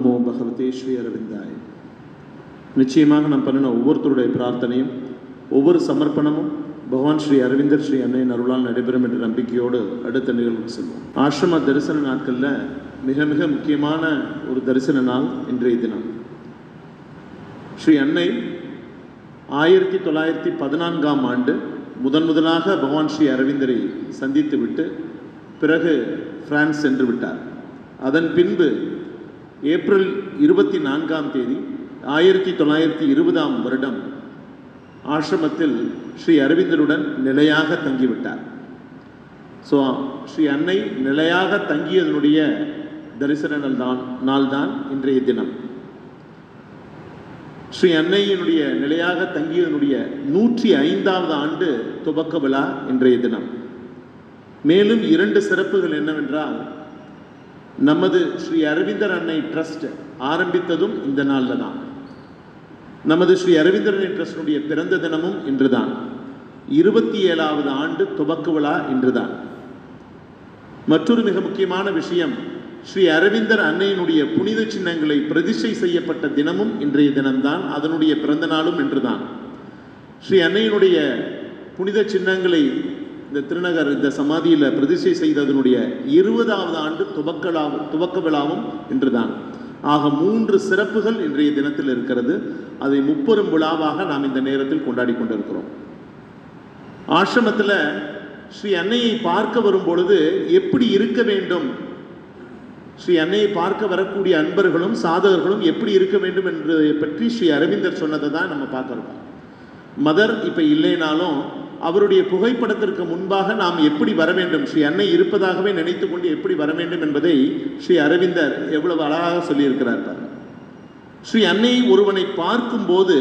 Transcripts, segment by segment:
நமோ பகவதே ஸ்ரீ அரவிந்தாய் நிச்சயமாக நாம் பண்ணின ஒவ்வொருத்தருடைய பிரார்த்தனையும் ஒவ்வொரு சமர்ப்பணமும் பகவான் ஸ்ரீ அரவிந்தர் ஸ்ரீ அன்னையின் அருளால் நடைபெறும் என்ற நம்பிக்கையோடு அடுத்த நிகழ்வுக்கு செல்வோம். ஆசிரம தரிசன நாட்களில் மிக மிக முக்கியமான ஒரு தரிசன நாள் இன்றைய தினம். ஸ்ரீ அன்னை ஆயிரத்தி தொள்ளாயிரத்தி பதினான்காம் ஆண்டு முதன் முதலாக பகவான் ஸ்ரீ அரவிந்தரை சந்தித்து விட்டு பிறகு பிரான்ஸ் சென்று விட்டார். அதன் பின்பு ஏப்ரல் இருபத்தி நான்காம் தேதி ஆயிரத்தி தொள்ளாயிரத்தி இருபதாம் வருடம் ஆசிரமத்தில் ஸ்ரீ அரவிந்தனுடன் நிலையாக தங்கிவிட்டார். ஸோ ஸ்ரீ அன்னை நிலையாக தங்கியதனுடைய தரிசன நாள் நாள்தான் இன்றைய தினம். ஸ்ரீ அன்னையினுடைய நிலையாக தங்கியதனுடைய நூற்றி ஐந்தாவது ஆண்டு துவக்க விழா இன்றைய தினம். மேலும் இரண்டு சிறப்புகள் என்னவென்றால் நமது ஸ்ரீ அரவிந்தர் அன்னை ட்ரஸ்ட் ஆரம்பித்ததும் இந்த நாளில் தான் நமது ஸ்ரீ அரவிந்தர் அன்னை ட்ரஸ்டுடைய பிறந்த தினமும் இன்று தான் இருபத்தி ஏழாவது ஆண்டு துவக்க விழா இன்றுதான். மற்றொரு மிக முக்கியமான விஷயம் ஸ்ரீ அரவிந்தர் அன்னையினுடைய புனித சின்னங்களை பிரதிஷ்டை செய்யப்பட்ட தினமும் இன்றைய தினம்தான் அதனுடைய பிறந்த நாளும் இன்று தான் ஸ்ரீ அன்னையினுடைய புனித சின்னங்களை இந்த திருநகர் இந்த சமாதியில் பிரதிஷ்டை செய்ததனுடைய இருபதாவது ஆண்டு துவக்கலாவும் துவக்க விழாவும் இன்றுதான். ஆக மூன்று சிறப்புகள் இன்றைய தினத்தில் இருக்கிறது. அதை முப்பெரும் விழாவாக நாம் இந்த நேரத்தில் கொண்டாடி கொண்டிருக்கிறோம். ஆசிரமத்தில் ஸ்ரீ அன்னையை பார்க்க வரும் பொழுது எப்படி இருக்க வேண்டும்? ஸ்ரீ அன்னையை பார்க்க வரக்கூடிய அன்பர்களும் சாதகர்களும் எப்படி இருக்க வேண்டும் என்பதை பற்றி ஸ்ரீ அரவிந்தர் சொன்னதை தான் நம்ம பார்க்குறோம் மதர் இப்போ இல்லைனாலும் அவருடைய புகைப்படத்திற்கு முன்பாக நாம் எப்படி வர வேண்டும்? ஸ்ரீ அன்னை இருப்பதாகவே நினைத்து கொண்டு எப்படி வர வேண்டும் என்பதை ஸ்ரீ அரவிந்தர் எவ்வளவு அழகாக சொல்லியிருக்கிறார் ஸ்ரீ அன்னை ஒருவனை பார்க்கும்போது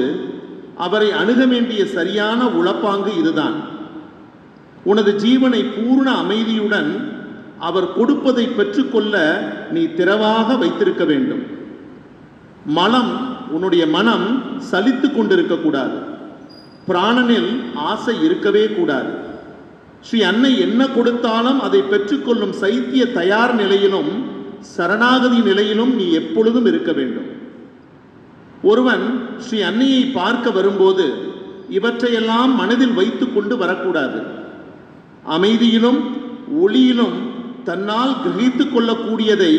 அவரை அணுக வேண்டிய சரியான உளப்பாங்கு இதுதான். உனது ஜீவனை பூர்ண அமைதியுடன் அவர் கொடுப்பதை பெற்றுக்கொள்ள நீ திறவாக வைத்திருக்க வேண்டும். மனம் உன்னுடைய மனம் சலித்து கொண்டிருக்க கூடாது. பிராணனில் ஆசை இருக்கவே கூடாது. ஸ்ரீ அன்னை என்ன கொடுத்தாலும் அதை பெற்றுக்கொள்ளும் சைத்திய தயார் நிலையிலும் சரணாகதி நிலையிலும் நீ எப்பொழுதும் இருக்க வேண்டும். ஒருவன் ஸ்ரீ அன்னையை பார்க்க வரும்போது இவற்றையெல்லாம் மனதில் வைத்துக் கொண்டு வரக்கூடாது. அமைதியிலும் ஒளியிலும் தன்னால் கிரகித்து கொள்ளக்கூடியதை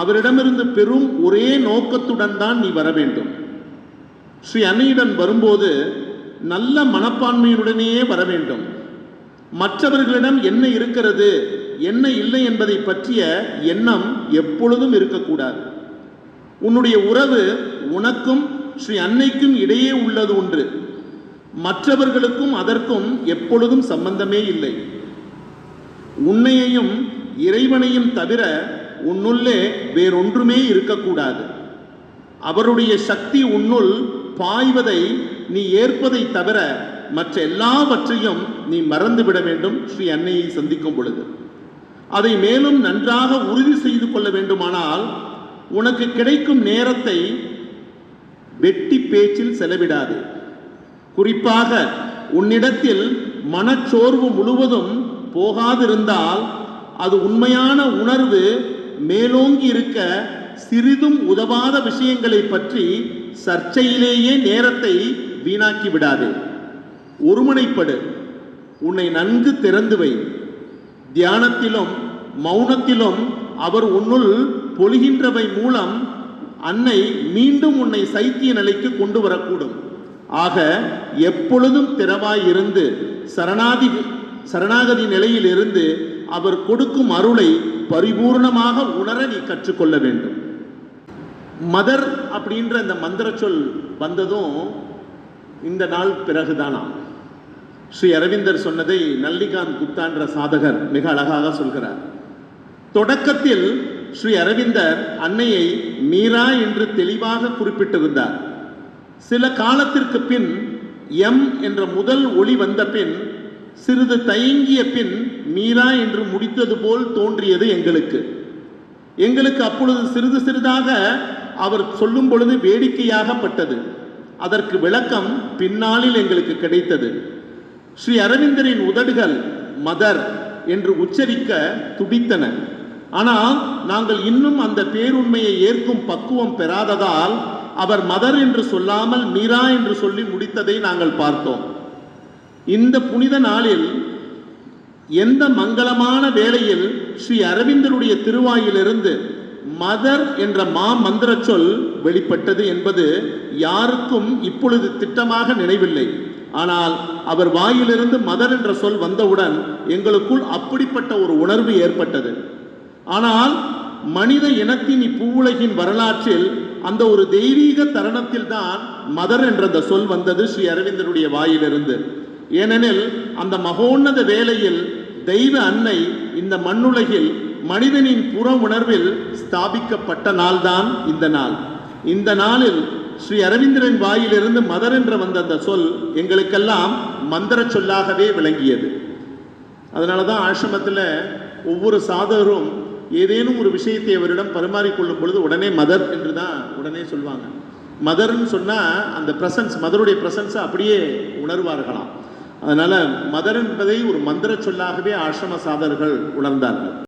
அவரிடமிருந்து பெறும் ஒரே நோக்கத்துடன் தான் நீ வர வேண்டும். ஸ்ரீ அன்னையுடன் வரும்போது நல்ல மனப்பான்மையுடனேயே வர வேண்டும். மற்றவர்களிடம் என்ன இருக்கிறது என்ன இல்லை என்பதை பற்றிய எண்ணம் எப்பொழுதும் இருக்கக்கூடாது. உன்னுடைய உறவு உனக்கும் ஸ்ரீ அன்னைக்கும் இடையே உள்ளது ஒன்று. மற்றவர்களுக்கும் அதற்கும் எப்பொழுதும் சம்பந்தமே இல்லை. உன்னையையும் இறைவனையும் தவிர உன்னுள்ளே வேறொன்றுமே இருக்கக்கூடாது. அவருடைய சக்தி உன்னுள் பாய்வதை நீ ஏற்பதை தவிர மற்ற எல்லாவற்றையும் நீ மறந்துவிட வேண்டும். ஸ்ரீ அன்னையை சந்திக்கும் பொழுது. அதை மேலும் நன்றாக உறுதி செய்து கொள்ள வேண்டுமானால் உனக்கு கிடைக்கும் நேரத்தை வெட்டி பேச்சில் செலவிடாது. குறிப்பாக உன்னிடத்தில் மனச்சோர்வு முழுவதும் போகாதிருந்தால் அது உண்மையான உணர்வு மேலோங்கி இருக்க சிறிதும் உதவாத விஷயங்களை பற்றி சர்ச்சையிலேயே நேரத்தை வீணாக்கி விடாதே. ஒருமுனைப்படு. உன்னை நன்கு திறந்து வை. தியானத்திலும் மௌனத்திலும் அவர் உன்னுள் பொழிகின்றவை மூலம் அன்னை மீண்டும் உன்னை சைத்திய நிலைக்கு கொண்டு வரக்கூடும். ஆக எப்பொழுதும் திறவாயிருந்து சரணாதி சரணாகதி நிலையிலிருந்து அவர் கொடுக்கும் அருளை பரிபூர்ணமாக உணர நீ கற்றுக்கொள்ள வேண்டும். மதர் அப்படின்ற அந்த மந்திர சொல் வந்ததும் இந்த நாள் பிறகுதானா ஸ்ரீ அரவிந்தர் சொன்னதை நல்லிகாந்த் குப்தான்ற சாதகர் மிக அழகாக சொல்கிறார். தொடக்கத்தில் ஸ்ரீ அரவிந்தர் அன்னையை மீரா என்று தெளிவாக குறிப்பிட்டிருந்தார். சில காலத்திற்கு பின் எம் என்ற முதல் ஒளி வந்த பின் சிறிது தயங்கிய பின் மீரா என்று முடித்தது போல் தோன்றியது எங்களுக்கு. எங்களுக்கு அப்பொழுது சிறிது சிறிதாக அவர் சொல்லும் பொழுது வேடிக்கையாகப்பட்டது. அதற்கு விளக்கம் பின்னாளில் எங்களுக்கு கிடைத்தது. ஸ்ரீ அரவிந்தரின் உதடுகள் மதர் என்று உச்சரிக்க துடித்தன. ஆனால் நாங்கள் இன்னும் அந்த பேருண்மையை ஏற்கும் பக்குவம் பெறாததால் அவர் மதர் என்று சொல்லாமல் மீரா என்று சொல்லி முடித்ததை நாங்கள் பார்த்தோம். இந்த புனித நாளில் எந்த மங்களமான வேளையில் ஸ்ரீ அரவிந்தருடைய திருவாயிலிருந்து மதர் என்ற மா மந்திர சொல் வெளிப்பட்டது என்பது யாருக்கும் இப்பொழுது திட்டமாக நினைவில்லை. ஆனால் அவர் வாயிலிருந்து மதர் என்ற சொல் வந்தவுடன் எங்களுக்குள் அப்படிப்பட்ட ஒரு உணர்வு ஏற்பட்டது. ஆனால் மனித இனத்தின் இப்பூவுலகின் வரலாற்றில் அந்த ஒரு தெய்வீக தருணத்தில் தான் மதர் என்ற அந்த சொல் வந்தது ஸ்ரீ அரவிந்தருடைய வாயிலிருந்து. ஏனெனில் அந்த மகோன்னத வேளையில் தெய்வ அன்னை இந்த மண்ணுலகில் மனிதனின் புற உணர்வில் ஸ்தாபிக்கப்பட்ட நாள்தான் இந்த நாள். இந்த நாளில் ஸ்ரீ அரவிந்தரின் வாயிலிருந்து மதர் என்று வந்த அந்த சொல் எங்களுக்கெல்லாம் மந்திர சொல்லாகவே விளங்கியது. அதனால தான் ஆசிரமத்தில் ஒவ்வொரு சாதகரும் ஏதேனும் ஒரு விஷயத்தை அவரிடம் பரிமாறிக்கொள்ளும் பொழுது உடனே மதர் என்று தான் உடனே சொல்லுவாங்க மதர்னு சொன்னால் அந்த பிரசன்ஸ் மதருடைய பிரசன்ஸை அப்படியே உணர்வார்களாம். அதனால் மதர் என்பதை ஒரு மந்திர சொல்லாகவே ஆசிரம சாதகர்கள் உணர்ந்தார்கள்.